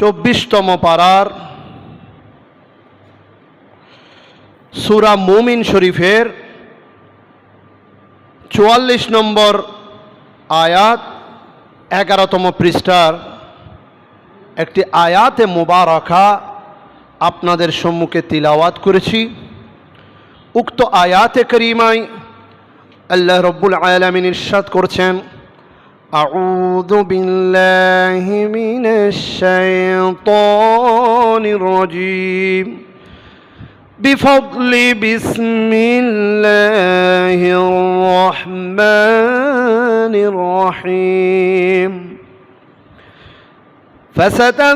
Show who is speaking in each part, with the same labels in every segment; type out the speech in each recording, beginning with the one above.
Speaker 1: চব্বিশতম পাড়ার সুরা মুমিন শরীফের চুয়াল্লিশ নম্বর আয়াত, এগারোতম পৃষ্ঠার একটি আয়াতে মোবারকা আপনাদের সম্মুখে তিলাওয়াত করেছি। উক্ত আয়াতে করিমায় আল্লাহ রব্বুল আয়ালামিন ইরশাদ করছেন أعوذ بالله من الشيطان الرجيم. بفضل بسم الله الرحمن الرحيم. فستذكرون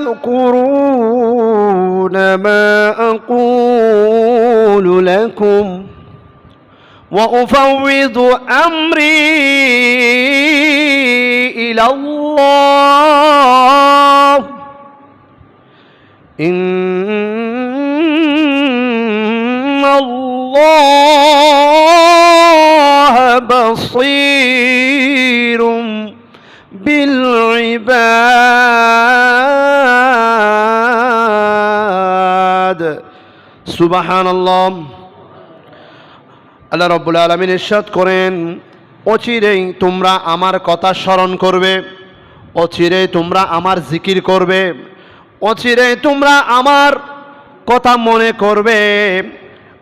Speaker 1: ما أقول لكم وأفوض أمري إلى الله إن الله بصير بالعباد سبحان الله আল্লাহ রব্বুল আলমিন ইরশাদ করেন অচিরেই তোমরা আমার কথা স্মরণ করবে, অচিরেই তোমরা আমার জিকির করবে অচিরে তোমরা আমার কথা মনে করবে।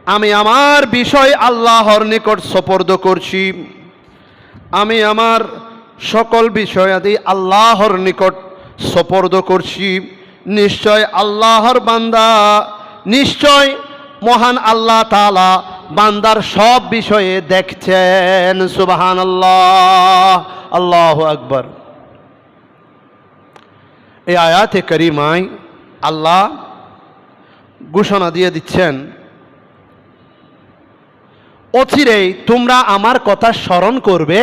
Speaker 1: আমি আমার বিষয় আল্লাহর নিকট সপর্দ করছি। আমি আমার সকল বিষয়াদি আল্লাহর নিকট সপর্দ করছি। নিশ্চয় আল্লাহর বান্দা, নিশ্চয় মহান আল্লাহ তালা বান্দার সব বিষয়ে দেখছেন সুবাহান আল্লাহ আল্লাহ আকবর। এই আয়াতে করিমায় আল্লাহ ঘোষণা দিয়ে দিচ্ছেন অচিরেই তোমরা আমার কথা স্মরণ করবে,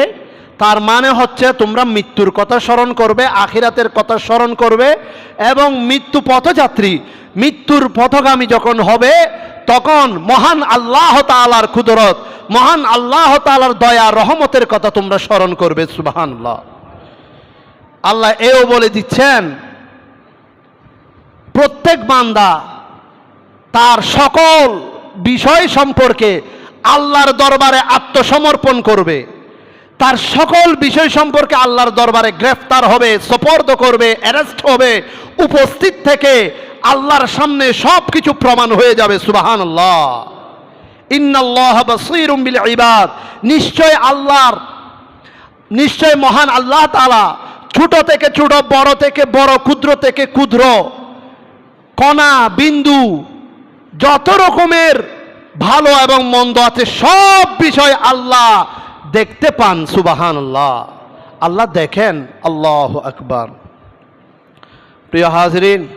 Speaker 1: তার মানে হচ্ছে তোমরা মৃত্যুর কথা স্মরণ করবে, আখিরাতের কথা স্মরণ করবে এবং মৃত্যু পথযাত্রী, মৃত্যুর পথগামী যখন হবে তখন মহান আল্লাহ তালার কুদরত মহান আল্লাহ তালার দয়া, রহমতের কথা তোমরা স্মরণ করবে সুবাহান আল্লাহ এও বলে দিচ্ছেন, প্রত্যেক বান্দা তার সকল বিষয় সম্পর্কে আল্লাহর দরবারে আত্মসমর্পণ করবে। তার সকল বিষয় সম্পর্কে আল্লাহর দরবারে গ্রেফতার হবে, সপর্দ করবে, অ্যারেস্ট হবে, উপস্থিত থেকে আল্লাহর সামনে সব কিছু প্রমাণ হয়ে যাবে সুবাহান আল্লাহ ইন্নাল্লাহ বিল ইবাদ। নিশ্চয় আল্লাহর, নিশ্চয় মহান আল্লাহ তাআলা ছোট থেকে ছোট, বড় থেকে বড়, ক্ষুদ্র থেকে ক্ষুদ্র, কণা, বিন্দু, যত রকমের ভালো এবং মন্দ আছে, সব বিষয় আল্লাহ দেখতে পান সুবাহান আল্লাহ আল্লাহ দেখেন, আল্লাহ আকবার। প্রিয় হাজরিন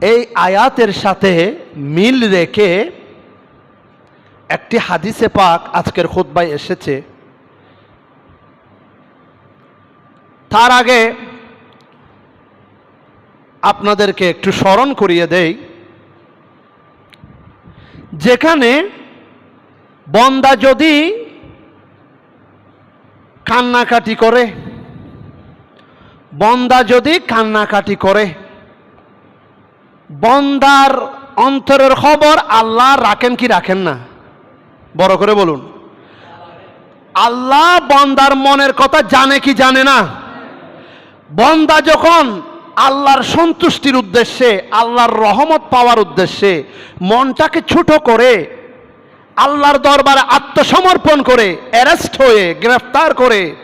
Speaker 1: এই আয়াতের সাথে মিল রেখে একটি হাদিসে পাক আজকের খুতবায় এসেছে। তার আগে আপনাদেরকে একটু স্মরণ করিয়ে দেই। যেখানে বন্দা যদি কান্নাকাটি করে, বন্দা যদি কান্নাকাটি করে বন্দার অন্তরের খবর আল্লাহ রাখেন কি রাখেন না? বড় করে বলুন। আল্লাহ বন্দার মনের কথা জানে কি জানে না? বন্দা যখন আল্লাহর সন্তুষ্টির উদ্দেশ্যে, আল্লাহর রহমত পাওয়ার উদ্দেশ্যে মনটাকে ছোট করে, আল্লাহর দরবারে আত্মসমর্পণ করে, অ্যারেস্ট হয়ে, গ্রেফতার করে,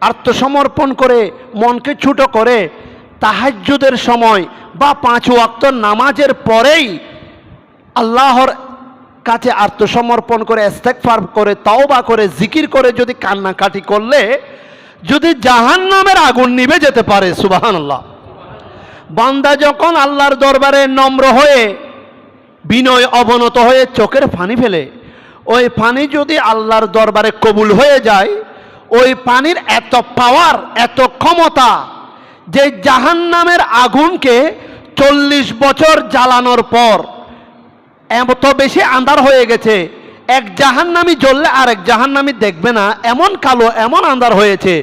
Speaker 1: আত্মসমর্পণ করে মনকে ছোট করে তাহাজ্জুদের সময় বা পাঁচ ওয়াক্ত নামাজের পরেই আল্লাহর কাছে আত্মসমর্পণ করে, ইস্তেগফার করে, তাওবা করে, জিকির করে যদি কান্নাকাটি করলে, যদি জাহান্নামের আগুন নিভে যেতে পারে, সুবহানাল্লাহ। বান্দা যখন আল্লাহর দরবারে নম্র হয়ে, বিনয় অবনত হয়ে চোখের পানি ফেলে, ওই পানি যদি আল্লাহর দরবারে কবুল হয়ে যায়, ওই পানির এত পাওয়ার এত ক্ষমতা যে জাহান্নামের আগুনকে চল্লিশ বছর জ্বালানোর পর এত বেশি আন্ধার হয়ে গেছে। এক জাহান্নামি জ্বললে আরেক জাহান্নামি দেখবে না, এমন কালো, এমন আন্ধার হয়েছে।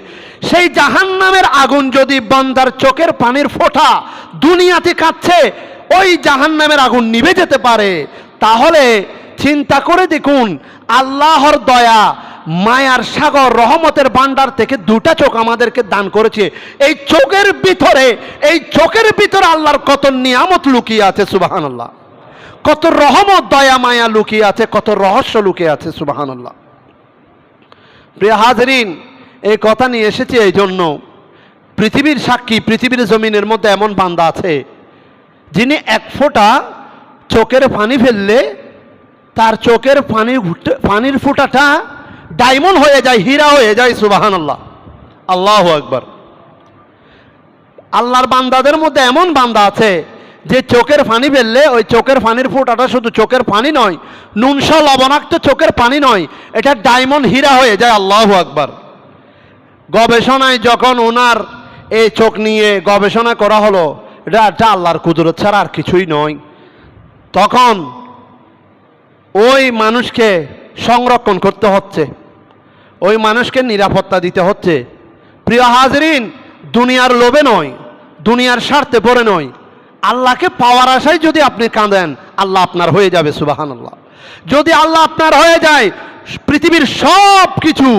Speaker 1: সেই জাহান্নামের আগুন যদি বান্দার চোখের পানির ফোঁটা দুনিয়াতে কাচ্ছে ওই জাহান্নামের আগুন নিভে যেতে পারে। তাহলে চিন্তা করে দেখুন, আল্লাহর দয়া মায়ার সাগর রহমতের ভান্ডার থেকে দুটা চোখ আমাদেরকে দান করেছে। এই চোখের ভিতরে, এই চোখের ভিতরে আল্লাহর কত নিয়ামত লুকিয়ে আছে সুবাহান আল্লাহ কত রহমত, দয়া, মায়া লুকিয়ে আছে, কত রহস্য লুকিয়ে আছে সুবাহান আল্লাহ প্রিয় হাজরিন, এই কথা নিয়ে এসেছি এই জন্য। পৃথিবীর সাক্ষী, পৃথিবীর জমিনের মধ্যে এমন বান্দা আছে, যিনি এক ফোঁটা চোখের পানি ফেললে, তার চোখের পানি পানির ফোঁটাটা ডায়মন্ড হয়ে যায়, হীরা হয়ে যায় সুবাহান আল্লাহ আল্লাহ একবার আল্লাহর বান্দাদের মধ্যে এমন বান্দা আছে যে চোখের পানি ফেললে ওই চোখের পানির ফোঁটাটা শুধু চোখের পানি নয় নুনসা লবণাক্ত চোখের পানি নয়, এটা ডায়মন্ড হীরা হয়ে যায়, আল্লাহ আকবার। গবেষণায় যখন ওনার এই চোখ নিয়ে গবেষণা করা হলো, এটা আল্লাহর কুদরত ছাড়া আর কিছুই নয়। তখন ওই মানুষকে সংরক্ষণ করতে হচ্ছে। ওই মানুষকে নিরাপত্তা দিতে হচ্ছে। প্রিয় হাজরিন, দুনিয়ার লোভে নয়, দুনিয়ার স্বার্থে পড়ে নয়। আল্লাহকে পাওয়ার আশায় যদি আপনি কাঁদেন, আল্লাহ আপনার হয়ে যাবে সুবাহান আল্লাহ যদি আল্লাহ আপনার হয়ে যায়, পৃথিবীর সব কিছু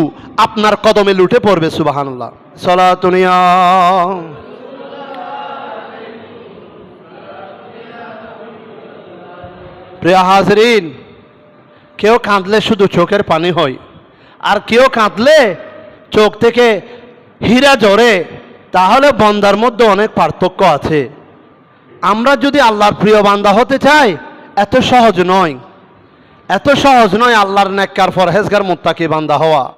Speaker 1: আপনার কদমে লুটে পড়বে সুবাহান আল্লাহ সলাতুনিয়া প্রিয় হাজরিন, কেউ কাঁদলে শুধু চোখের পানি হয়। আর কেউ কাঁদলে চোখ থেকে হীরা জড়ে তাহলে বন্দার মধ্যে অনেক পার্থক্য আছে। আমরা যদি আল্লাহর প্রিয় বান্দা হতে চাই, এত সহজ নয়। এত সহজ নয় আল্লাহর নেককার ফরহেজগার মোত্তাকি বান্দা হওয়া।